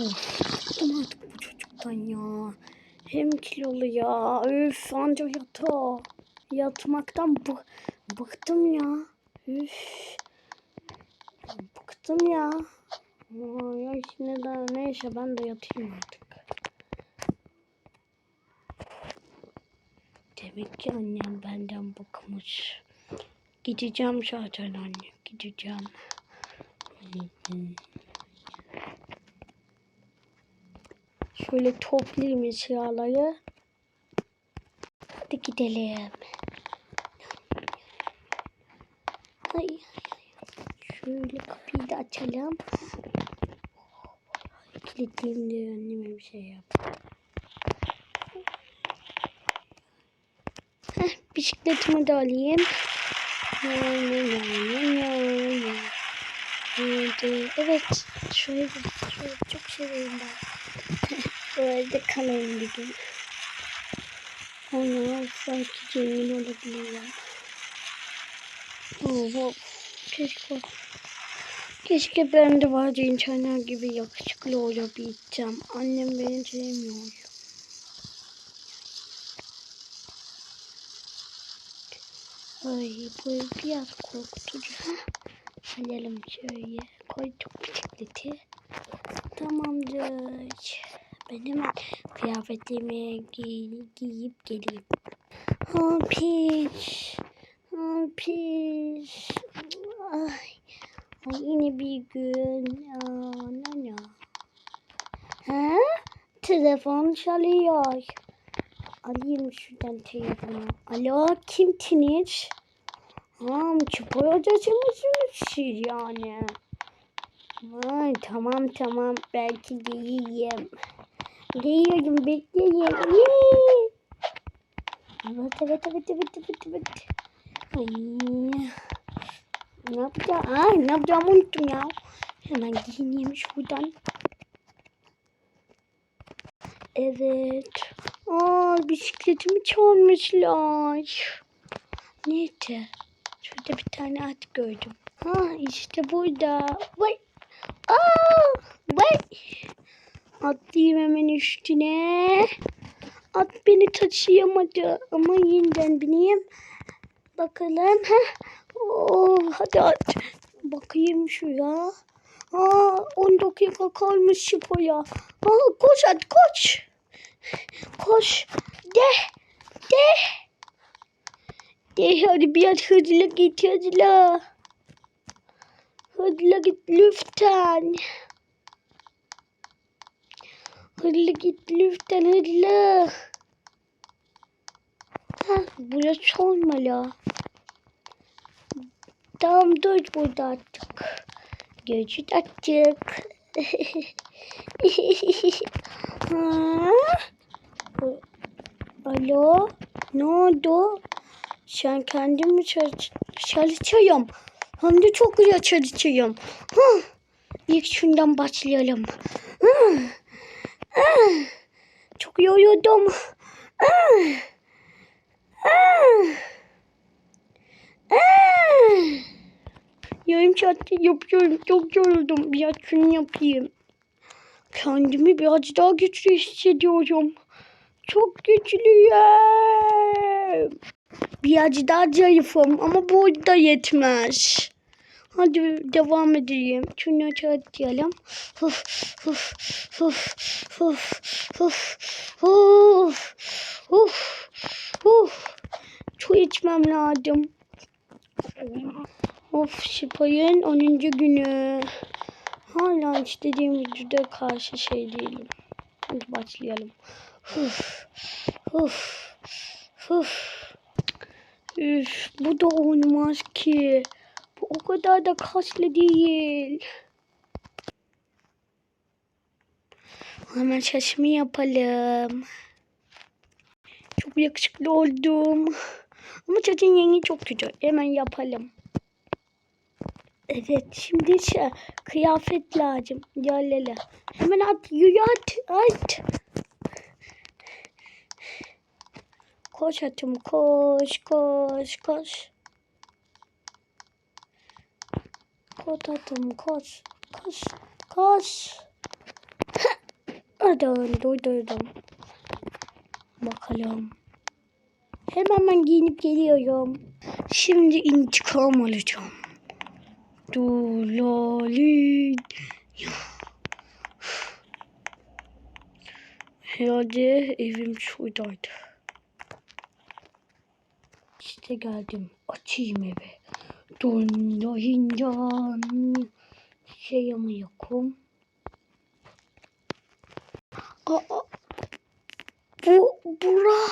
Of, artık bu çocuktan ya. Hem kilolu ya. Üf anca yatağa. Yatmaktan bı bıktım ya. Üf. Bıktım ya. Ay, şimdi de neyse ben de yatayım artık. Demek ki annem benden bıkmış. Gideceğim zaten anne. Gideceğim. Hı hı. Şöyle toplayayım eşyaları. Hadi gidelim. Ay, ay, ay. Şöyle kapıyı da açalım. Kilitleyeyim diye anneme bir şey yap. Heh, bisikletimi de alayım. Evet. Şöyle, şöyle çok seviyorum ben. Bu evde kalayım bir gün. Ona belki zengin olabilirim. Oho. Keşke Keşke ben de vardı internet gibi yakışıklı olabilsem. Annem beni sevmiyor. Ay bu biraz korkutucu. Alalım şöyle. Koyduk bisikleti. Tamamdır. Ben hemen kıyafetimi giy giyip geleyim. Ha pis. Ay. Ay yine bir gün. Ne ne? Ha? Telefon çalıyor. Alayım şuradan telefonu. Alo kimsiniz? Ha, çıpay odası mısınız siz yani? Ay, tamam tamam belki giyeyim. Giyiyorum bekleyin. Yee! Evet evet evet evet evet evet. Ay. Ne yapacağım? Ay ne yapacağımı unuttum ya. Hemen giyineyim şuradan. Evet. Aa bisikletimi çalmışlar. Nerede? Şurada bir tane at gördüm. Ha işte burada. Vay. Aa, vay. Atlayayım hemen üstüne. At beni taşıyamadı ama yeniden bineyim. Bakalım. Heh. Oh, hadi at. Bakayım şuraya. Aa, 10 dakika kalmış şipoya. Aa, koş hadi koş. Koş. De. De. De hadi biraz hızlı git hızlı. Hızlı git lütfen. Hızlı git lütfen hızlı. Ha, burası olmalı. Tamam dur burada artık. Artık. ha? Alo? Ne oldu? Sen kendin mi çalış çalışıyorum? Hem de çok güzel çalışıyorum. Huh. İlk şundan başlayalım. Çok yoruldum. Ah. Ah. Yarım saattir yapıyorum. Çok yoruldum. Biraz şunu yapayım. Kendimi biraz daha güçlü hissediyorum. Çok güçlüyüm. Biraz daha zayıfım ama bu da yetmez. Hadi devam edelim. Şunu açalım. Uf, uf, uf, uf, uf, uf, uf, uf. Su içmem lazım. Of Şipay'ın 10. günü. Hala istediğim videoda karşı şey değilim. Hadi başlayalım. Uf, uf, uf. Üf, bu da olmaz ki. Bu o kadar da kaslı değil. Hemen şaşımı yapalım. Çok yakışıklı oldum. Ama çocuğun yengi çok kötü. Hemen yapalım. Evet şimdi şey, kıyafet lazım. Yerlele. Hemen at yürü at at. Koş atım koş koş koş. Koş atım koş koş koş. Hadi doydurdum. Bakalım. Hemen ben giyinip geliyorum. Şimdi intikam alacağım. Dolalin. Herhalde evim şuradaydı. İşte geldim. Açayım evi. Dolayıncan. Şey ama yokum. Aa, bu bura.